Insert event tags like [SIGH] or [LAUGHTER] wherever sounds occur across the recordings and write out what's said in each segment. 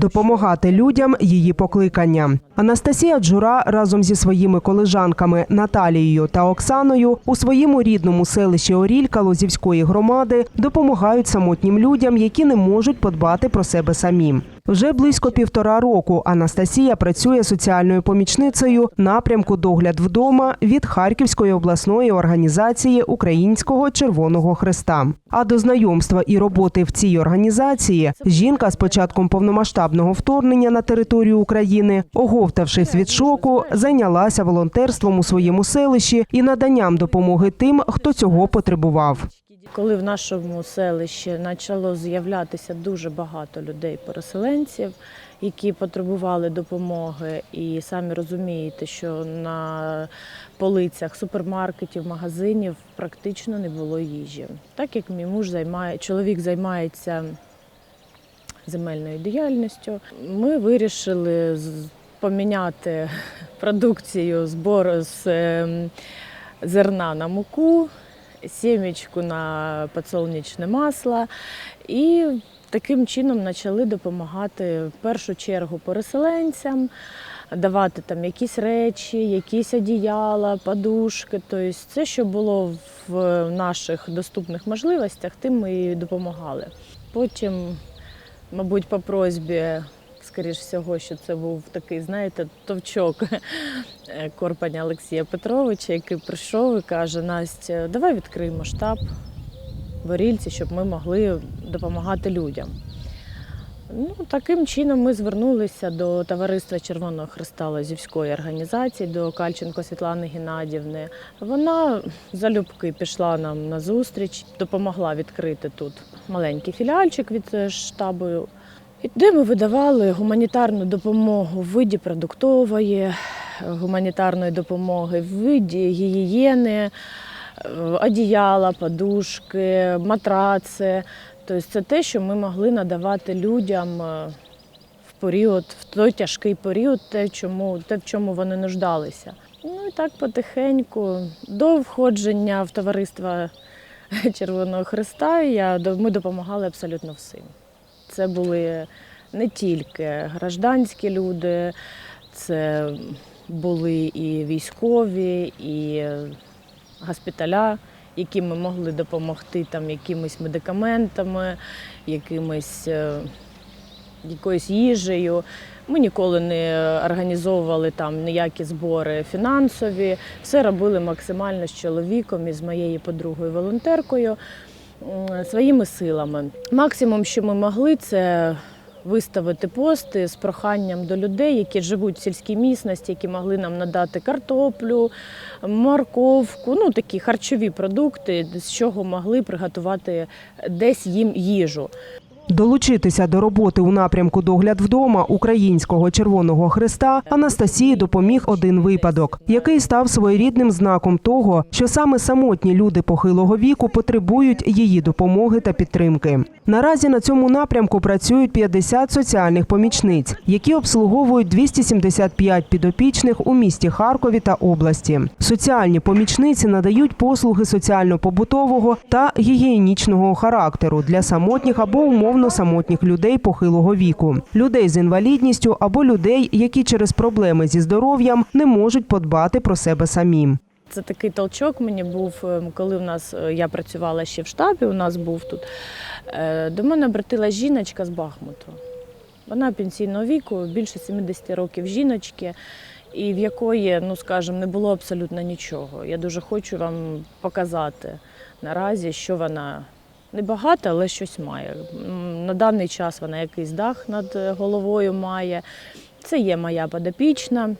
допомагати людям її покликання. Анастасія Джура разом зі своїми колежанками Наталією та Оксаною у своєму рідному селищі Орілька Лозівської громади допомагають самотнім людям, які не можуть подбати про себе самі. Вже близько півтора року Анастасія працює соціальною помічницею напрямку догляд вдома від Харківської обласної організації Українського Червоного Хреста. А до знайомства і роботи в цій організації жінка з початком повномасштабного вторгнення на територію України, оговтавшись від шоку, зайнялася волонтерством у своєму селищі і наданням допомоги тим, хто цього потребував. Коли в нашому селищі почало з'являтися дуже багато людей-переселенців, які потребували допомоги, і самі розумієте, що на полицях супермаркетів, магазинів практично не було їжі. Так як мій муж займає, чоловік займається земельною діяльністю, ми вирішили поміняти [LAUGHS] продукцію збору з ем, зерна на муку, сімечку на підсолнечне масло і таким чином почали допомагати в першу чергу переселенцям, давати там якісь речі, якісь одіяла, подушки. Тобто це, що було в наших доступних можливостях, тим ми і допомагали. Потім, мабуть, по просьбі, скоріш всього, що це був такий, знаєте, товчок е, Корпаня Олексія Петровича, який прийшов і каже: Настя, давай відкриємо штаб в Орільці, щоб ми могли допомагати людям. Ну, таким чином ми звернулися до Товариства Червоного Христа Лазівської організації, до Кальченко Світлани Геннадівни. Вона залюбки пішла нам на зустріч, допомогла відкрити тут маленький філіальчик від е, штабу, де ми видавали гуманітарну допомогу в виді продуктової, е, гуманітарної допомоги, в виді гігієни, е, одіяла, подушки, матраци. Тобто це те, що ми могли надавати людям е, в період, в той тяжкий період, те, чому, те, в чому вони нуждалися. Ну і так потихеньку, до входження в товариство [LAUGHS] Червоного Христа я, ми допомагали абсолютно всім. Це були не тільки гражданські люди, це були і військові, і госпіталя, яким ми могли допомогти там якимись медикаментами, якимись е, якоюсь їжею. Ми ніколи не організовували там ніякі збори фінансові. Все робили максимально з чоловіком і з моєю подругою волонтеркою своїми силами. Максимум, що ми могли, це виставити пости з проханням до людей, які живуть в сільській місності, які могли нам надати картоплю, морковку, ну такі харчові продукти, з чого могли приготувати десь їм їжу. Долучитися до роботи у напрямку догляд вдома Українського Червоного Христа Анастасії допоміг один випадок, який став своєрідним знаком того, що саме самотні люди похилого віку потребують її допомоги та підтримки. Наразі на цьому напрямку працюють 50 соціальних помічниць, які обслуговують 275 підопічних у місті Харкові та області. Соціальні помічниці надають послуги соціально-побутового та гігієнічного характеру для самотніх або умовно самотніх людей похилого віку, людей з інвалідністю або людей, які через проблеми зі здоров'ям не можуть подбати про себе самі. Це такий толчок мені був, ем, коли у нас е, я працювала ще в штабі. У нас був тут. Е, До мене обратила жіночка з Бахмуту. Вона пенсійного віку, більше 70 років жіночки, і в якої, ну скажімо, не було абсолютно нічого. Я дуже хочу вам показати наразі, що вона не багата, але щось має. На даний час вона якийсь дах над е, головою має. Це є моя подопічна.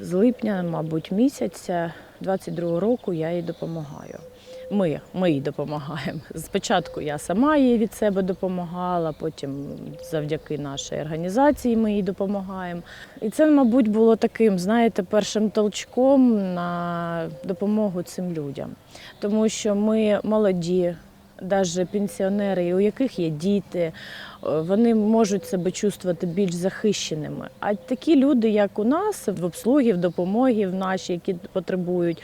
З липня, мабуть, місяця 22-го року я їй допомагаю. Ми, ми їй допомагаємо. Спочатку я сама їй від себе допомагала, потім завдяки нашій організації ми їй допомагаємо. І це, мабуть, було таким, знаєте, першим толчком на допомогу цим людям. Тому що ми молоді, навіть пенсіонери, у яких є діти, е, вони можуть себе чувствувати більш захищеними. А такі люди, як у нас, в обслугі, в допомогі в нашій, які потребують,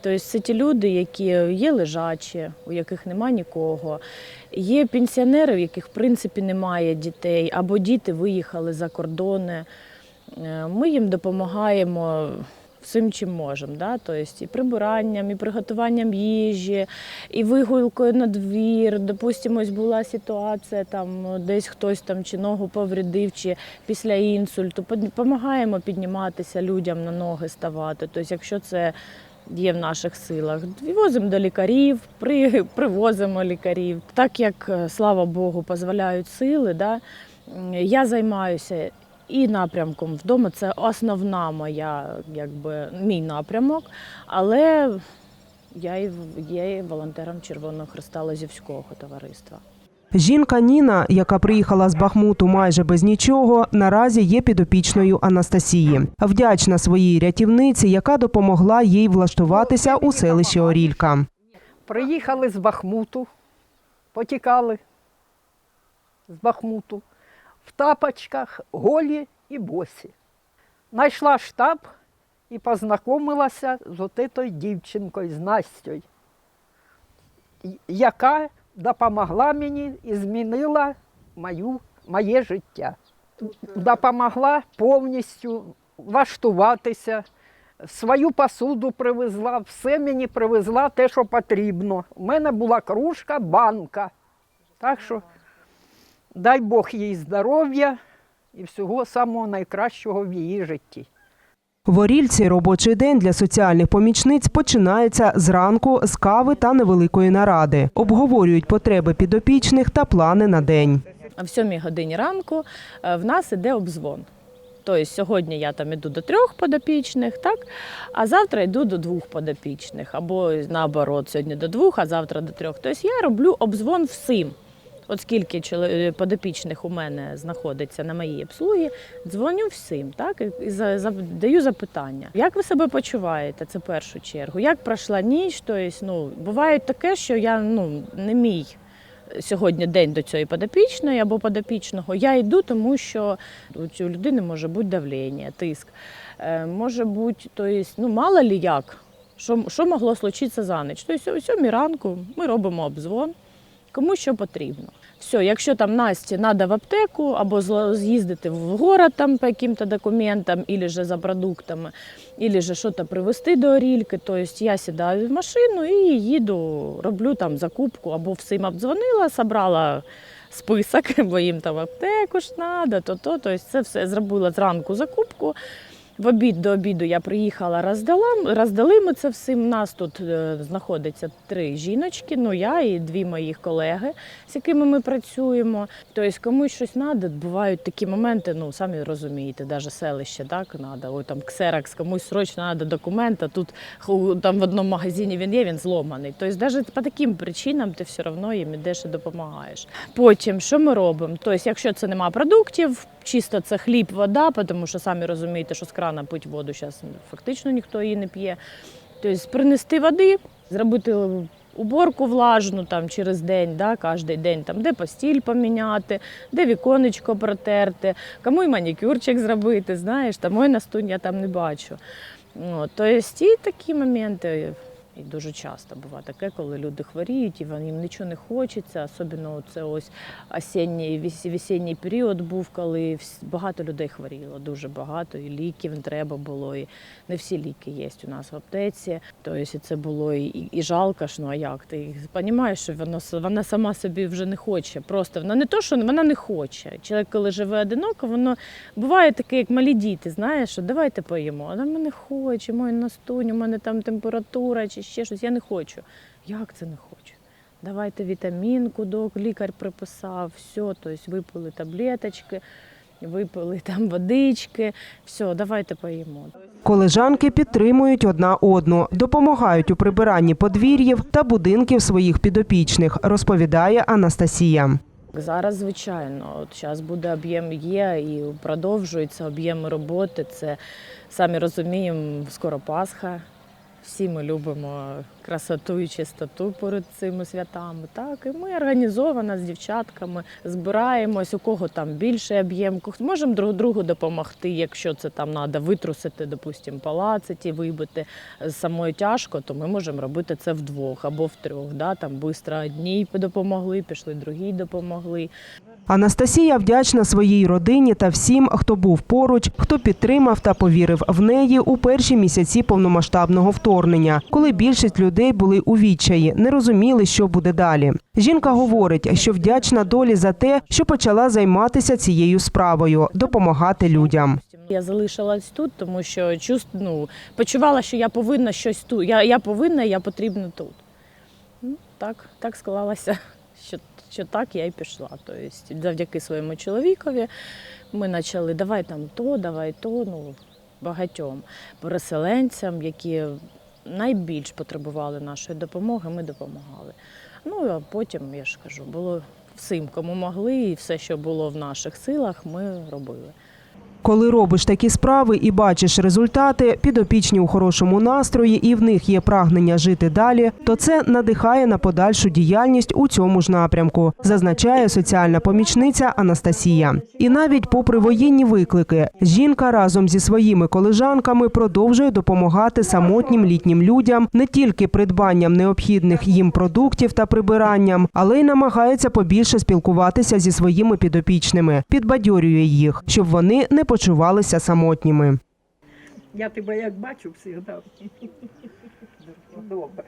Тобто це ті люди, які є лежачі, у яких нема нікого. Є пенсіонери, у яких в принципі немає дітей, або діти виїхали за кордони. Е, Ми їм допомагаємо всім, чим можемо. Да? Тобто і прибиранням, і приготуванням їжі, і вигулкою на двір. Допустимо, була ситуація, там десь хтось там чи ногу повредив, чи після інсульту. Допомагаємо підніматися людям на ноги ставати. Тобто, якщо це є в наших силах, возимо до лікарів, при, [LAUGHS] привозимо лікарів. Так як, е, слава Богу, дозволяють сили, да? я займаюся і напрямком вдома. Це основна моя, якби, мій напрямок, але я є волонтером Червоного Христа Лазівського товариства. Жінка Ніна, яка приїхала з Бахмуту майже без нічого, наразі є підопічною Анастасії. Вдячна своїй рятівниці, яка допомогла їй влаштуватися у селищі Орілька. Приїхали з Бахмуту, потікали з Бахмуту в тапочках, голі і босі. Найшла штаб і познайомилася з отитою дівчинкою, з Настю, яка допомогла мені і змінила мою, моє життя. Допомогла повністю влаштуватися, свою посуду привезла, все мені привезла те, що потрібно. У мене була кружка, банка. Так що дай Бог їй здоров'я і всього самого найкращого в її житті. В Орільці робочий день для соціальних помічниць починається зранку з кави та невеликої наради. Обговорюють потреби підопічних та плани на день. А в сьомій годині ранку е, в нас іде обзвон. Тобто сьогодні я там іду до трьох подопічних, так? а завтра йду до двох подопічних, або наоборот, сьогодні до двох, а завтра до трьох. Тобто я роблю обзвон всім. От скільки чоло- подопічних у мене знаходиться на моїй обслугі, дзвоню всім, так і- за- за- даю запитання. Як ви себе почуваєте? Це першу чергу. Як пройшла ніч? Тобто, ну, буває таке, що я ну, не мій сьогодні день до цієї подопічної або подопічного. Я йду, тому що у цієї людини може бути давлення, тиск. Е, Може бути, тобто, ну, мало лі як, що, що могло случитися за ніч. Тобто, о сьомій ранку ми робимо обзвон, кому що потрібно. Все, якщо там Насті треба в аптеку або з'їздити в город там по яким-то документам, або же за продуктами, або же щось привезти до Орільки, то есть я сідаю в машину і їду, роблю там закупку, або всім обдзвонила, собрала список, [LAUGHS] бо їм там аптеку ж треба, то то. Тобто це все зробила зранку закупку. В обід до обіду я приїхала, роздала, роздали ми це всім. Нас тут е, знаходиться три жіночки, ну я і дві моїх колеги, з якими ми працюємо. Тобто комусь щось треба, бувають такі моменти, ну самі розумієте, навіть селище так треба. Ой, там ксеракс, комусь срочно треба документ, а тут там в одному магазині він є, він зломаний. Тобто навіть по таким причинам ти все одно їм ідеш і допомагаєш. Потім, що ми робимо? Тобто, якщо це нема продуктів, чисто це хліб, вода, тому що самі розумієте, що з крана пить воду зараз фактично ніхто її не п'є. Тобто принести води, зробити уборку влажну там через день, да, кожен день, там, де постіль поміняти, де віконечко протерти, кому й манікюрчик зробити, знаєш, там ой настунь я там не бачу. Тобто і такі моменти. І дуже часто буває таке, коли люди хворіють, і їм нічого не хочеться. Особливо це ось осінній весінній період був, коли багато людей хворіло, дуже багато, і ліків треба було, і не всі ліки є у нас в аптеці. Тобто це було і, і, і жалко ж, ну а як? Ти розумієш, що вона, вона сама собі вже не хоче. Просто вона не то, що вона не хоче. Чоловік, коли живе одиноко, воно буває таке, як малі діти, знаєш, що давайте поїмо. Вона ми не хоче, мой настунь, у мене там температура ще щось. Я не хочу. Як це не хочу? Давайте вітамінку, док, лікар приписав, все, тобто випили таблеточки, випили там водички, все, давайте поїмо. Колежанки підтримують одна одну, допомагають у прибиранні подвір'їв та будинків своїх підопічних, розповідає Анастасія. Зараз, звичайно, от зараз буде об'єм є і продовжується об'єм роботи. Це самі розуміємо, скоро Пасха. Всі ми любимо красоту і чистоту перед цими святами. Так, і ми організовано з дівчатками збираємось, у кого там більший об'єм, можемо друг другу допомогти, якщо це там треба витрусити, допустимо, палацеті, вибити самою тяжко, то ми можемо робити це вдвох або втрьох. Да? Там швидко одній допомогли, пішли другій допомогли. Анастасія вдячна своїй родині та всім, хто був поруч, хто підтримав та повірив в неї у перші місяці повномасштабного вторгнення, коли більшість людей були у відчаї, не розуміли, що буде далі. Жінка говорить, що вдячна долі за те, що почала займатися цією справою допомагати людям. Я залишилась тут, тому що чувств, ну, почувала, що я повинна щось тут. Я, я повинна, я потрібна тут. Ну, так, так склалося, що, так я й пішла. Тобто, завдяки своєму чоловікові ми почали давай там то, давай то, ну, багатьом переселенцям, які найбільш потребували нашої допомоги, ми допомагали. Ну а потім, я ж кажу, було всім, кому могли, і все, що було в наших силах, ми робили. Коли робиш такі справи і бачиш результати, підопічні у хорошому настрої і в них є прагнення жити далі, то це надихає на подальшу діяльність у цьому ж напрямку, зазначає соціальна помічниця Анастасія. І навіть попри воєнні виклики, жінка разом зі своїми колежанками продовжує допомагати самотнім літнім людям не тільки придбанням необхідних їм продуктів та прибиранням, але й намагається побільше спілкуватися зі своїми підопічними, підбадьорює їх, щоб вони не почувалися самотніми. Я тебе як бачу завжди. Добре.